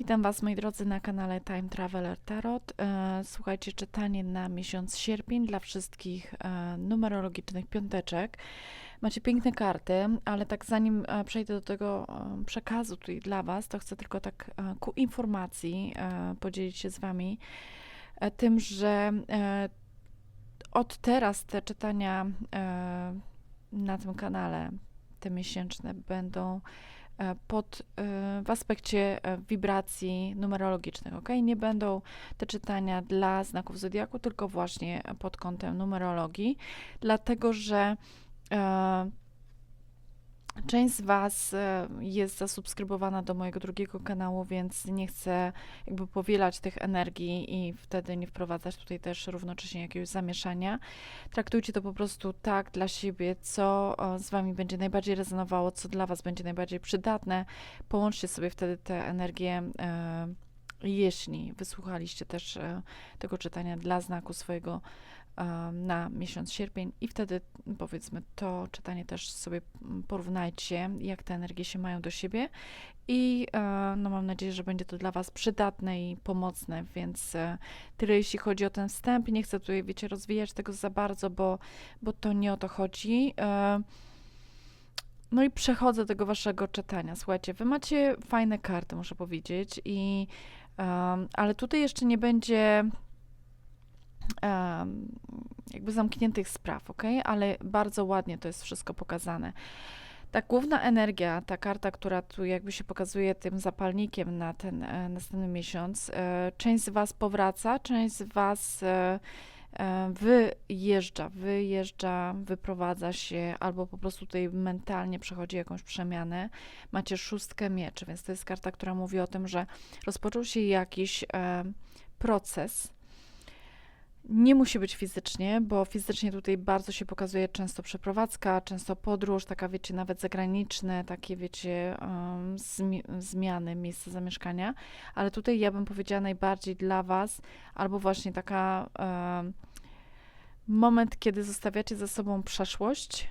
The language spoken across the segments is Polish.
Witam Was, moi drodzy, na kanale Time Traveler Tarot. E, Słuchajcie, czytanie na miesiąc sierpień dla wszystkich e, numerologicznych piąteczek. Macie piękne karty, ale tak zanim e, przejdę do tego przekazu tutaj dla Was, to chcę tylko tak ku informacji podzielić się z Wami tym, że od teraz te czytania na tym kanale, te miesięczne, będą pod, e, w aspekcie e, wibracji numerologicznych, ok? Nie będą te czytania dla znaków zodiaku, tylko właśnie pod kątem numerologii, dlatego że e, część z Was e, jest zasubskrybowana do mojego drugiego kanału, więc nie chcę jakby powielać tych energii i wtedy nie wprowadzać tutaj też równocześnie jakiegoś zamieszania. Traktujcie to po prostu tak dla siebie, co z Wami będzie najbardziej rezonowało, co dla Was będzie najbardziej przydatne. Połączcie sobie wtedy te energie. e, Jeśli wysłuchaliście też e, tego czytania dla znaku swojego na miesiąc sierpień i wtedy powiedzmy to czytanie też sobie porównajcie, jak te energie się mają do siebie i e, no mam nadzieję, że będzie to dla Was przydatne i pomocne, więc e, tyle jeśli chodzi o ten wstęp. Nie chcę tutaj, wiecie, rozwijać tego za bardzo, bo, bo to nie o to chodzi. E, no i przechodzę do tego waszego czytania. Słuchajcie, wy macie fajne karty, muszę powiedzieć, i, ale tutaj jeszcze nie będzie jakby zamkniętych spraw, ok? Ale bardzo ładnie to jest wszystko pokazane. Ta główna energia, ta karta, która tu jakby się pokazuje tym zapalnikiem na ten e, następny miesiąc, e, część z Was powraca, część z Was e, wyjeżdża, wyjeżdża, wyprowadza się, albo po prostu tutaj mentalnie przechodzi jakąś przemianę. Macie szóstkę mieczy, więc to jest karta, która mówi o tym, że rozpoczął się jakiś proces. Nie musi być fizycznie, bo fizycznie tutaj bardzo się pokazuje często przeprowadzka, często podróż, taka wiecie, nawet zagraniczne, takie wiecie, em, zmi- zmiany miejsca zamieszkania, ale tutaj ja bym powiedziała najbardziej dla Was, albo właśnie taka em, moment, kiedy zostawiacie za sobą przeszłość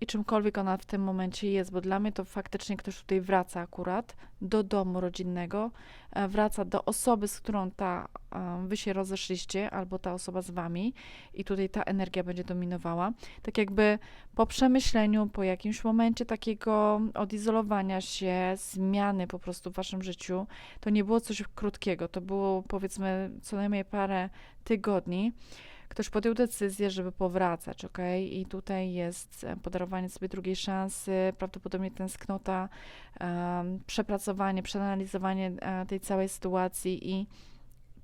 i czymkolwiek ona w tym momencie jest, bo dla mnie to faktycznie ktoś tutaj wraca akurat do domu rodzinnego, e, wraca do osoby, z którą ta, e, wy się rozeszliście, albo ta osoba z wami i tutaj ta energia będzie dominowała. Tak jakby po przemyśleniu, po jakimś momencie takiego odizolowania się, zmiany po prostu w waszym życiu, to nie było coś krótkiego, to było powiedzmy co najmniej parę tygodni, ktoś podjął decyzję, żeby powracać, ok? I tutaj jest e, podarowanie sobie drugiej szansy, prawdopodobnie tęsknota, em, przepracowanie, przeanalizowanie e, tej całej sytuacji i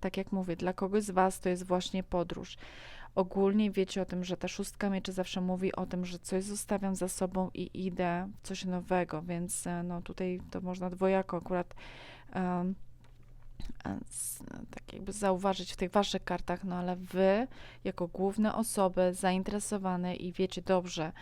tak jak mówię, dla kogoś z Was to jest właśnie podróż. Ogólnie wiecie o tym, że ta szóstka mieczy zawsze mówi o tym, że coś zostawiam za sobą i idę w coś nowego, więc e, no tutaj to można dwojako akurat s- tak jakby zauważyć w tych waszych kartach, no ale wy jako główne osoby zainteresowane i wiecie dobrze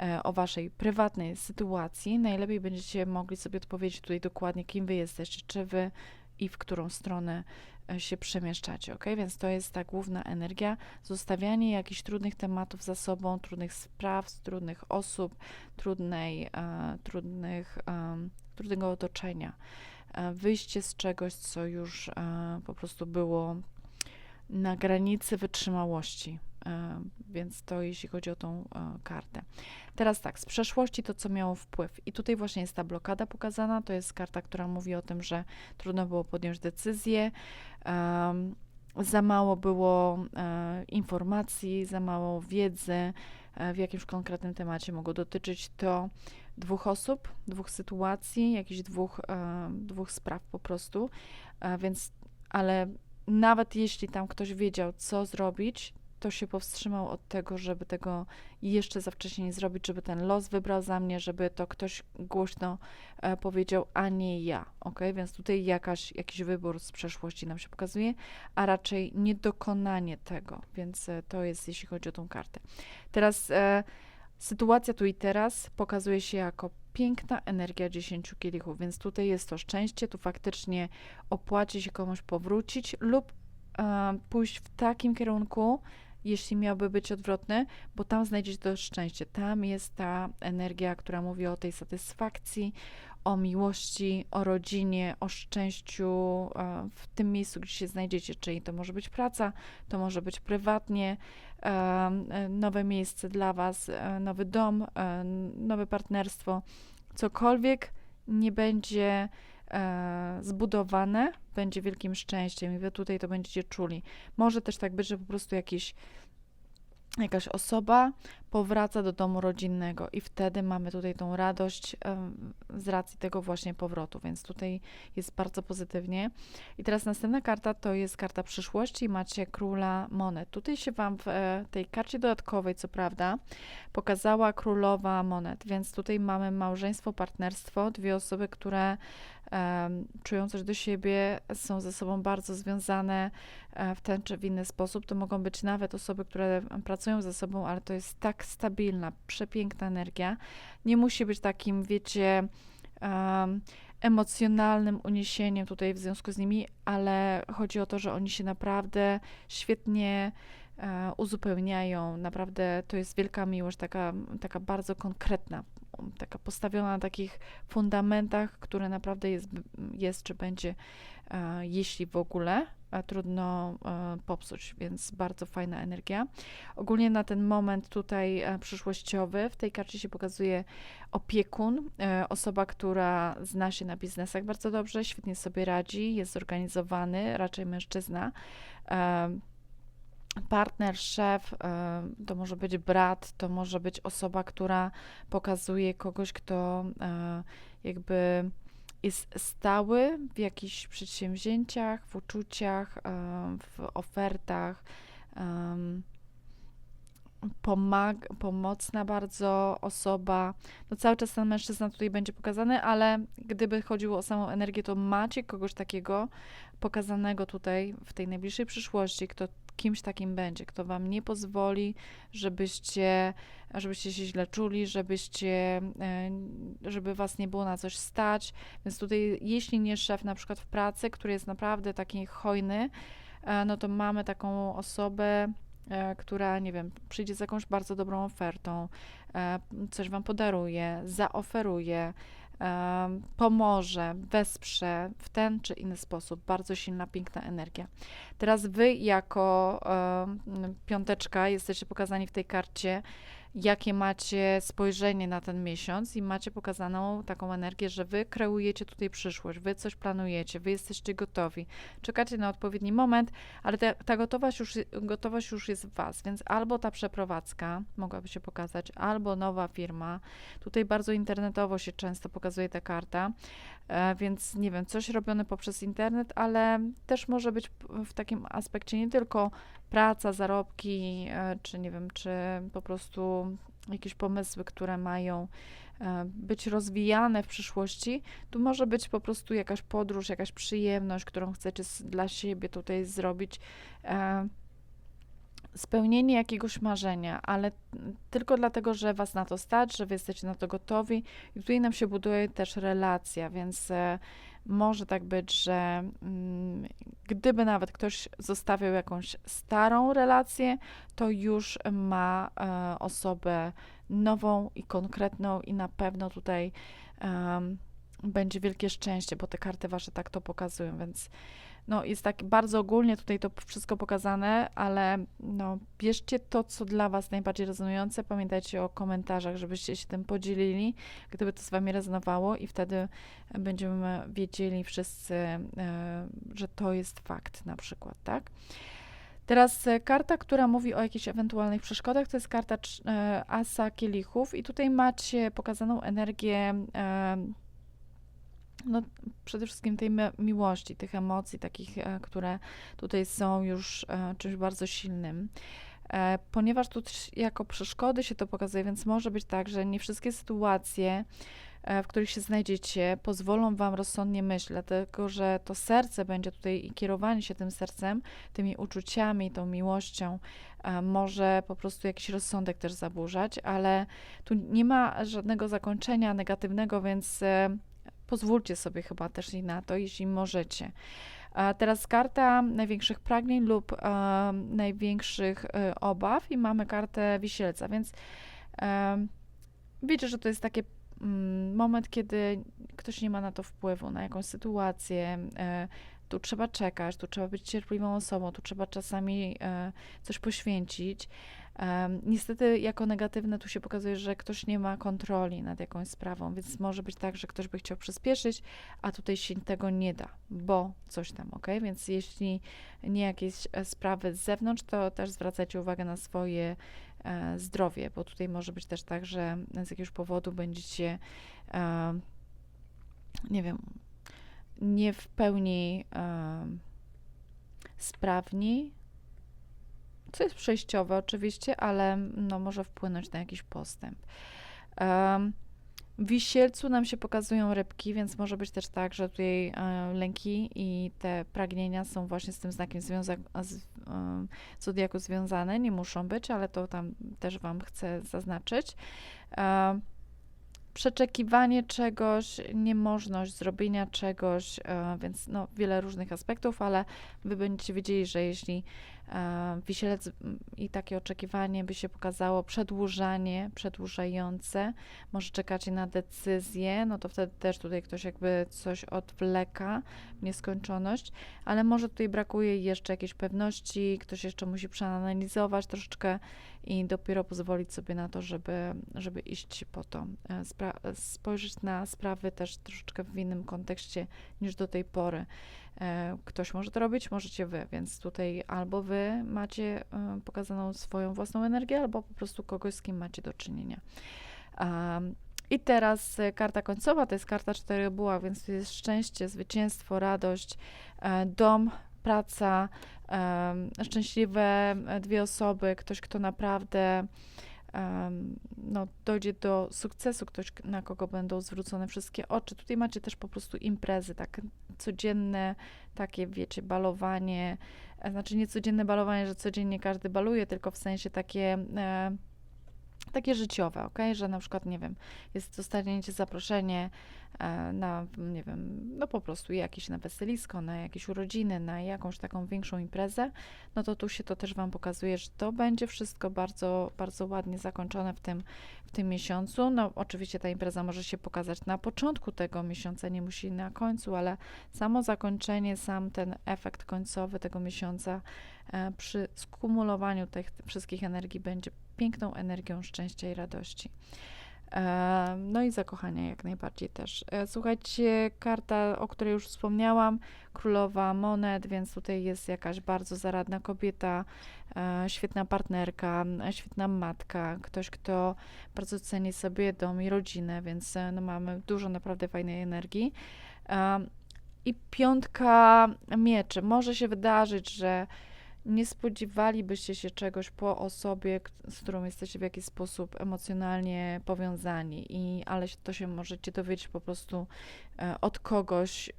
e, o waszej prywatnej sytuacji, najlepiej będziecie mogli sobie odpowiedzieć tutaj dokładnie, kim wy jesteście, czy wy i w którą stronę e, się przemieszczacie, ok? Więc to jest ta główna energia, zostawianie jakichś trudnych tematów za sobą, trudnych spraw, trudnych osób, trudnej, e, trudnych, em, trudnego otoczenia. E, wyjście z czegoś, co już e, po prostu było na granicy wytrzymałości. E, Więc to jeśli chodzi o tą kartę. Teraz tak, z przeszłości to, co miało wpływ. I tutaj właśnie jest ta blokada pokazana. To jest karta, która mówi o tym, że trudno było podjąć decyzję. za mało było informacji, za mało wiedzy w jakimś konkretnym temacie. Mogło dotyczyć to dwóch osób, dwóch sytuacji, jakichś dwóch, e, dwóch spraw po prostu. E, więc, ale nawet jeśli tam ktoś wiedział, co zrobić, to się powstrzymał od tego, żeby tego jeszcze za wcześnie nie zrobić, żeby ten los wybrał za mnie, żeby to ktoś głośno e, powiedział, a nie ja, ok? Więc tutaj jakaś, jakiś wybór z przeszłości nam się pokazuje, a raczej niedokonanie tego, więc e, to jest, jeśli chodzi o tą kartę. Teraz e, sytuacja tu i teraz pokazuje się jako piękna energia 10 kielichów, więc tutaj jest to szczęście, tu faktycznie opłaci się komuś powrócić lub e, pójść w takim kierunku, jeśli miałby być odwrotny, bo tam znajdziecie to szczęście. Tam jest ta energia, która mówi o tej satysfakcji, o miłości, o rodzinie, o szczęściu e, w tym miejscu, gdzie się znajdziecie. Czyli to może być praca, to może być prywatnie, nowe miejsce dla Was, nowy dom, nowe partnerstwo, cokolwiek nie będzie zbudowane, będzie wielkim szczęściem i Wy tutaj to będziecie czuli. Może też tak być, że po prostu jakiś jakaś osoba powraca do domu rodzinnego i wtedy mamy tutaj tą radość z racji tego właśnie powrotu, więc tutaj jest bardzo pozytywnie. I teraz następna karta to jest karta przyszłości macie króla monet. Tutaj się Wam w e, tej karcie dodatkowej, co prawda, pokazała królowa monet, więc tutaj mamy małżeństwo, partnerstwo, dwie osoby, które czują coś do siebie, są ze sobą bardzo związane e, w ten czy w inny sposób. To mogą być nawet osoby, które pracują ze sobą, ale to jest tak stabilna, przepiękna energia. Nie musi być takim, wiecie, emocjonalnym uniesieniem tutaj w związku z nimi, ale chodzi o to, że oni się naprawdę świetnie uzupełniają. Naprawdę to jest wielka miłość, taka, taka bardzo konkretna, taka postawiona na takich fundamentach, które naprawdę jest, jest czy będzie, e, jeśli w ogóle, trudno e, popsuć, więc bardzo fajna energia. Ogólnie na ten moment tutaj e, przyszłościowy w tej karcie się pokazuje opiekun, osoba, która zna się na biznesach bardzo dobrze, świetnie sobie radzi, jest zorganizowany, raczej mężczyzna partner, szef, e, to może być brat, to może być osoba, która pokazuje kogoś, kto e, jakby jest stały w jakichś przedsięwzięciach, w uczuciach, e, w ofertach. Pomag, pomocna bardzo osoba. No cały czas ten mężczyzna tutaj będzie pokazany, ale gdyby chodziło o samą energię, to macie kogoś takiego pokazanego tutaj w tej najbliższej przyszłości, kto kimś takim będzie, kto wam nie pozwoli, żebyście, żebyście się źle czuli, żebyście, e, żeby was nie było na coś stać. Więc tutaj, jeśli nie szef na przykład w pracy, który jest naprawdę taki hojny, e, no to mamy taką osobę, e, która, nie wiem, przyjdzie z jakąś bardzo dobrą ofertą, coś wam podaruje, zaoferuje, pomoże, wesprze w ten czy inny sposób. Bardzo silna, piękna energia. Teraz wy jako piąteczka jesteście pokazani w tej karcie jakie macie spojrzenie na ten miesiąc i macie pokazaną taką energię, że wy kreujecie tutaj przyszłość, wy coś planujecie, wy jesteście gotowi, czekacie na odpowiedni moment, ale ta, ta gotowość, już, gotowość już jest w was, więc albo ta przeprowadzka mogłaby się pokazać, albo nowa firma. Tutaj bardzo internetowo się często pokazuje ta karta, więc nie wiem, coś robione poprzez internet, ale też może być w takim aspekcie nie tylko praca, zarobki, e, czy nie wiem, czy po prostu jakieś pomysły, które mają e, być rozwijane w przyszłości, tu może być po prostu jakaś podróż, jakaś przyjemność, którą chcecie dla siebie tutaj zrobić. E, spełnienie jakiegoś marzenia, ale tylko dlatego, że was na to stać, że wy jesteście na to gotowi. I tutaj nam się buduje też relacja, więc może tak być, że mm, gdyby nawet ktoś zostawiał jakąś starą relację, to już ma e, osobę nową i konkretną, i na pewno tutaj będzie wielkie szczęście, bo te karty wasze tak to pokazują, więc no, jest tak bardzo ogólnie tutaj to wszystko pokazane, ale no, bierzcie to, co dla Was najbardziej rezonujące. Pamiętajcie o komentarzach, żebyście się tym podzielili, gdyby to z Wami rezonowało, i wtedy będziemy wiedzieli wszyscy, e, że to jest fakt, na przykład, tak? Teraz e, karta, która mówi o jakichś ewentualnych przeszkodach, to jest karta e, Asa Kielichów, i tutaj macie pokazaną energię no, przede wszystkim tej miłości, tych emocji, takich, e, które tutaj są już e, czymś bardzo silnym. E, ponieważ tu jako przeszkody się to pokazuje, więc może być tak, że nie wszystkie sytuacje, w których się znajdziecie, pozwolą Wam rozsądnie myśleć, dlatego że to serce będzie tutaj i kierowanie się tym sercem, tymi uczuciami, tą miłością, może po prostu jakiś rozsądek też zaburzać, ale tu nie ma żadnego zakończenia negatywnego, więc Pozwólcie sobie chyba też i na to, jeśli możecie. A teraz karta największych pragnień lub e, największych e, obaw i mamy kartę wisielca, więc e, wiecie, że to jest takie mm, moment, kiedy ktoś nie ma na to wpływu, na jakąś sytuację. e, Tu trzeba czekać, tu trzeba być cierpliwą osobą, tu trzeba czasami e, coś poświęcić. Niestety, jako negatywne tu się pokazuje, że ktoś nie ma kontroli nad jakąś sprawą, więc może być tak, że ktoś by chciał przyspieszyć, a tutaj się tego nie da, bo coś tam, ok? Więc jeśli nie jakieś e, sprawy z zewnątrz, to też zwracajcie uwagę na swoje e, zdrowie, bo tutaj może być też tak, że z jakiegoś powodu będziecie, nie wiem, nie w pełni e, sprawni, co jest przejściowe oczywiście, ale no, może wpłynąć na jakiś postęp. Em, w wisielcu nam się pokazują rybki, więc może być też tak, że tutaj e, lęki i te pragnienia są właśnie z tym znakiem związak, z, em, zodiaku związane. Nie muszą być, ale to tam też Wam chcę zaznaczyć. Przeczekiwanie czegoś, niemożność zrobienia czegoś, e, więc no, wiele różnych aspektów, ale Wy będziecie wiedzieli, że jeśli wisielec m, i takie oczekiwanie by się pokazało przedłużanie, przedłużające, może czekacie na decyzję, no to wtedy też tutaj ktoś jakby coś odwleka w nieskończoność, ale może tutaj brakuje jeszcze jakiejś pewności, ktoś jeszcze musi przeanalizować troszeczkę i dopiero pozwolić sobie na to, żeby, żeby iść po to, e, spojrzeć na sprawy też troszeczkę w innym kontekście niż do tej pory. E, Ktoś może to robić, możecie wy, więc tutaj albo wy macie e, pokazaną swoją własną energię, albo po prostu kogoś, z kim macie do czynienia. I teraz e, karta końcowa to jest karta cztery buła, więc to jest szczęście, zwycięstwo, radość, dom, praca, szczęśliwe dwie osoby, ktoś, kto naprawdę no, dojdzie do sukcesu, ktoś, na kogo będą zwrócone wszystkie oczy. Tutaj macie też po prostu imprezy, tak codzienne, takie wiecie, balowanie, e, znaczy nie codzienne balowanie, że codziennie każdy baluje, tylko w sensie takie e, takie życiowe, ok? Że na przykład, nie wiem, jest dostaniecie zaproszenie na, nie wiem, no po prostu jakieś na weselisko, na jakieś urodziny, na jakąś taką większą imprezę, no to tu się to też Wam pokazuje, że to będzie wszystko bardzo, bardzo ładnie zakończone w tym, w tym miesiącu. No oczywiście ta impreza może się pokazać na początku tego miesiąca, nie musi na końcu, ale samo zakończenie, sam ten efekt końcowy tego miesiąca e, przy skumulowaniu tych wszystkich energii będzie piękną energią szczęścia i radości. E, No i zakochania jak najbardziej też. E, Słuchajcie, karta, o której już wspomniałam, królowa monet, więc tutaj jest jakaś bardzo zaradna kobieta, e, świetna partnerka, świetna matka, ktoś, kto bardzo ceni sobie dom i rodzinę, więc no mamy dużo naprawdę fajnej energii. I piątka mieczy. Może się wydarzyć, że nie spodziewalibyście się czegoś po osobie, z którą jesteście w jakiś sposób emocjonalnie powiązani, i, ale to się możecie dowiedzieć po prostu e, od kogoś,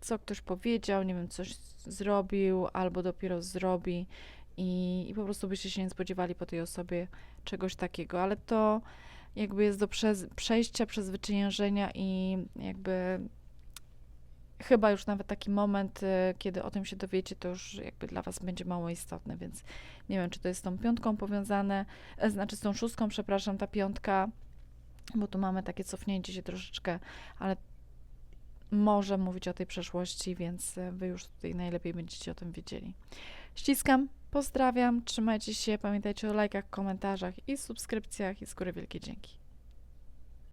co ktoś powiedział, nie wiem, coś zrobił, albo dopiero zrobi, i, i po prostu byście się nie spodziewali po tej osobie czegoś takiego, ale to jakby jest do przejścia, przezwyciężenia i jakby chyba już nawet taki moment, y, kiedy o tym się dowiecie, to już jakby dla Was będzie mało istotne, więc nie wiem, czy to jest z tą piątką powiązane, e, znaczy z tą szóstką, przepraszam, ta piątka, bo tu mamy takie cofnięcie się troszeczkę, ale może mówić o tej przeszłości, więc e, Wy już tutaj najlepiej będziecie o tym wiedzieli. Ściskam, pozdrawiam, trzymajcie się, pamiętajcie o lajkach, komentarzach i subskrypcjach i z góry wielkie dzięki.